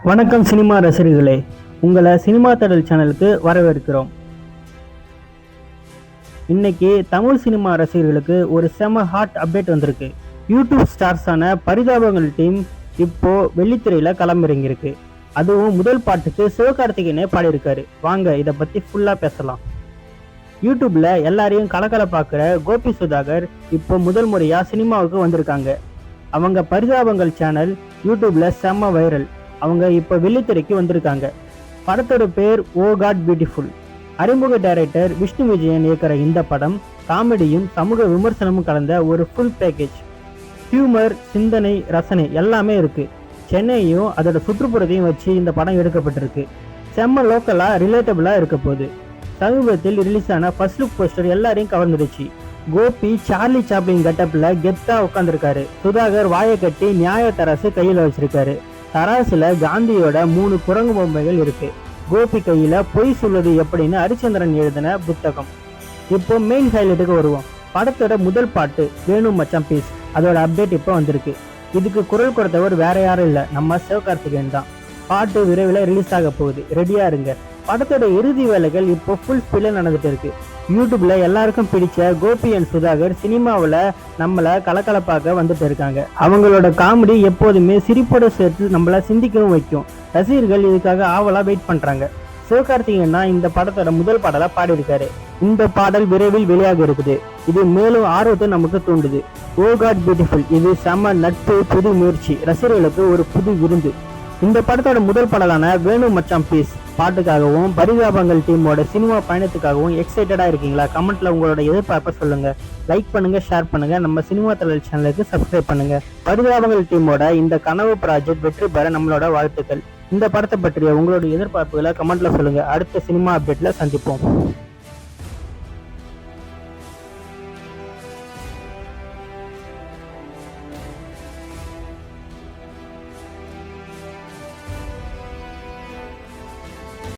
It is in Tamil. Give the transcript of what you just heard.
வணக்கம் சினிமா ரசிகர்களே. உங்களை சினிமா தடல் சேனலுக்கு வரவேற்கிறோம். இன்னைக்கு தமிழ் சினிமா ரசிகர்களுக்கு ஒரு செம ஹாட் அப்டேட் வந்திருக்கு. யூடியூப் ஸ்டார்ஸான பரிதாபங்கள் டீம் இப்போ வெள்ளித்திரையில களமிறங்கியிருக்கு. அதுவும் முதல் பாட்டுக்கு சிவகார்த்திகேயனே பாடியிருக்காரு. வாங்க இதை பத்தி ஃபுல்லா பேசலாம். யூடியூப்ல எல்லாரையும் கலக்கல பாக்குற கோபி சுதாகர் இப்போ முதல் முறையா சினிமாவுக்கு வந்திருக்காங்க. அவங்க பரிதாபங்கள் சேனல் யூடியூப்ல செம்ம வைரல் அவங்க இப்போ வெள்ளித்திரைக்கு வந்திருக்காங்க. படத்தோட பேர் ஓ காட் பியூட்டிஃபுல். அறிமுக டைரக்டர் விஷ்ணு விஜயன் இயக்கிற இந்த படம் காமெடியும் சமூக விமர்சனமும் கலந்த ஒரு ஃபுல் பேக்கேஜ் ஹியூமர் சிந்தனை ரசனை எல்லாமே இருக்கு. சென்னையும் அதோட சுற்றுப்புறத்தையும் வச்சு இந்த படம் எடுக்கப்பட்டிருக்கு. செம்ம லோக்கலாக ரிலேட்டபிளாக இருக்க போகுது. சமீபத்தில் ரிலீஸ் ஆன ஃபர்ஸ்ட் லுக் போஸ்டர் எல்லாரையும் கவர்ந்துடுச்சு. கோபி சார்லி சாப்ளின் கெட்டப்பில் கெத்தாக உட்காந்துருக்காரு சுதாகர் வாயை கட்டி நியாய கையில் கையில வச்சிருக்காரு. தராசுல காந்தியோட மூணு குரங்கு பொம்மைகள் இருக்கு. கோபி கையில பொய் சொல்வது எப்படின்னு ஹரிச்சந்திரன் எழுதின புத்தகம். இப்போ மெயின் ஹைலைட்டுக்கு வருவோம். படத்தோட முதல் பாட்டு வேணு மச்சான் பீஸ் அதோட அப்டேட் இப்போ வந்திருக்கு. இதுக்கு குரல் கொடுத்தவர் வேற யாரும் இல்லை. நம்ம சிவகார்த்திகேயன் தான். பாட்டு விரைவில் ரிலீஸ் ஆக போகுது. ரெடியா இருங்க. படத்தோட இறுதி வேலைகள் இப்போ ஃபுல் ஸ்பீடில் நடந்துட்டு இருக்கு. யூடியூப்ல எல்லாருக்கும் பிடிச்ச கோபி அண்ட் சுதாகர் சினிமாவில் நம்மளை கலக்கலப்பாக்க வந்துட்டு இருக்காங்க. அவங்களோட காமெடி எப்போதுமே சிரிப்போட சேர்த்து நம்மளை சிந்திக்கவும் வைக்கும். ரசிகர்கள் இதுக்காக ஆவலாக வெயிட் பண்றாங்க. சிவகார்த்திகேயன் தான் இந்த படத்தோட முதல் பாடலாக பாடியிருக்காரு. இந்த பாடல் விரைவில் வெளியாக இருக்குது. இது மேலும் ஆர்வத்தை நமக்கு தூண்டுது. Oh God beautiful. இது செம நட்பு புது முயற்சி. ரசிகர்களுக்கு ஒரு புது விருந்து. இந்த படத்தோட முதல் பாடலான வேணு மச்சாம் பீஸ். பாட்டுக்காகவும் பரிதாபங்கள் டீமோட சினிமா பயணத்துக்காகவும் எக்ஸைட்டடாக இருக்கீங்களா? கமெண்ட்ல உங்களோட எதிர்பார்ப்பை சொல்லுங்க. லைக் பண்ணுங்க ஷேர் பண்ணுங்க. நம்ம சினிமா தலைவர் சேனலுக்கு சப்ஸ்கிரைப் பண்ணுங்க. பரிதாபங்கள் டீமோட இந்த கனவு ப்ராஜெக்ட் வெற்றி பெற நம்மளோட வாழ்த்துக்கள். இந்த படத்தை பற்றிய உங்களோட எதிர்பார்ப்புகளை கமெண்ட்ல சொல்லுங்க. அடுத்த சினிமா அப்டேட்ல சந்திப்போம்.